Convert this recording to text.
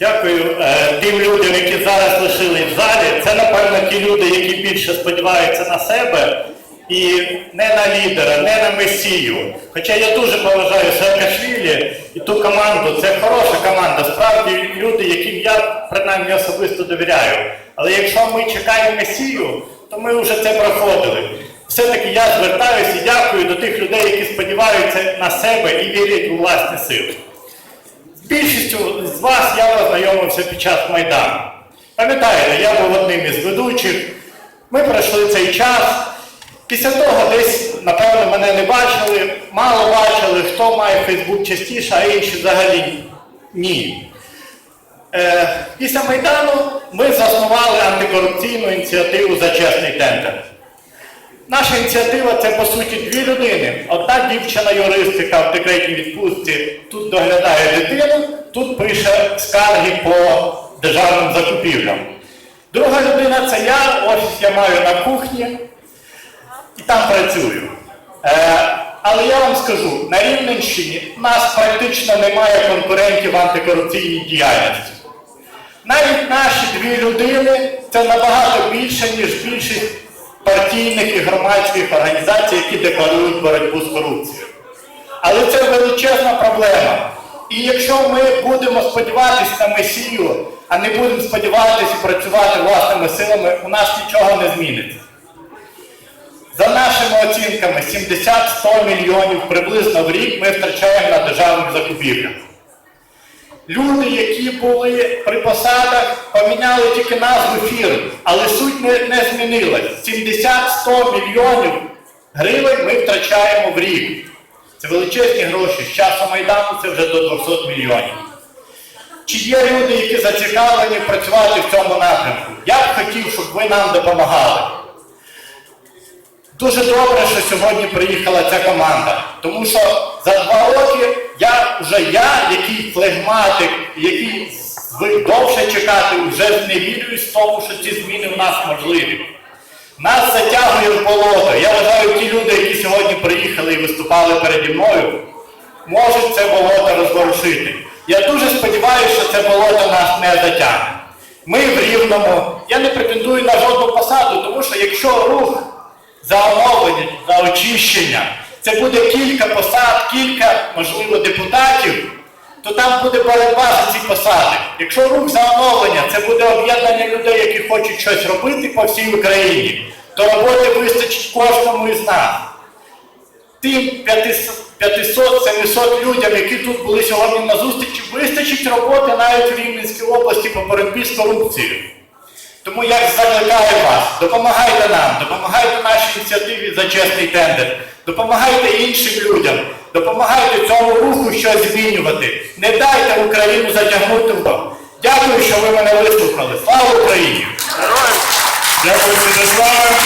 Дякую е, тим людям, які зараз лишились в залі. Це, напевно, ті люди, які більше сподіваються на себе і не на лідера, не на месію. Хоча я дуже поважаю Саакашвілі і ту команду, це хороша команда, справді люди, яким я принаймні особисто довіряю. Але якщо ми чекаємо месію, то ми вже це проходили. Все-таки я звертаюся і дякую до тих людей, які сподіваються на себе і вірять у власні сили. Більшістю з вас я познайомився під час Майдану. Пам'ятаєте, я був одним із ведучих. Ми пройшли цей час. Після того десь, напевно, мене не бачили, мало бачили, хто має Фейсбук частіше, а інші взагалі ні. Е, після Майдану ми заснували антикорупційну ініціативу за чесний тендер. Наша ініціатива це по суті дві людини. Одна дівчина-юрист, яка в декретній відпустці тут доглядає дитину, тут пише скарги по державним закупівлям. Друга людина це я, офіс я маю на кухні і там працюю. Е, але я вам скажу, на Рівненщині нас практично немає конкурентів в антикорупційній діяльності. Навіть наші дві людини це набагато більше, ніж більшість партійних і громадських організацій, які декларують боротьбу з корупцією. Але це величезна проблема. І якщо ми будемо сподіватися на Месію, а не будемо сподіватися і працювати власними силами, у нас нічого не зміниться. За нашими оцінками, 70-100 мільйонів приблизно в рік ми втрачаємо на державних закупівлях. Люди, які були при посадах, поміняли тільки назву фірм, але суть не, не змінилась. 70-100 мільйонів гривень ми втрачаємо в рік. Це величезні гроші. З часу Майдану це вже до 200 мільйонів. Чи є люди, які зацікавлені працювати в цьому напрямку? Я б хотів, щоб ви нам допомагали. Дуже добре, що сьогодні приїхала ця команда, тому що за два роки вже я, який флегматик, який довше чекати, вже зневірююсь в тому, що ці зміни в нас можливі. Нас затягує в болото. Я вважаю, ті люди, які сьогодні приїхали і виступали переді мною, можуть це болото розворушити. Я дуже сподіваюся, що це болото нас не затягне. Ми в Рівному, я не претендую на жодну посаду, тому що якщо рух за оновлення, за очищення. Це буде кілька посад, кілька, можливо, депутатів, то там буде боротьба за ці посади. Якщо рух за оновлення, це буде об'єднання людей, які хочуть щось робити по всій Україні, то роботи вистачить кожному із нас. Тим 500-700 людям, які тут були сьогодні на зустрічі, вистачить роботи навіть в Рівненській області по боротьбі з корупцією. Тому я закликаю вас, допомагайте нам, допомагайте нашій ініціативі за чесний тендер, допомагайте іншим людям, допомагайте цьому руху щось змінювати. Не дайте Україну затягнути в бок. Дякую, що ви мене вислухали. Слава Україні! Дякую, Святославе.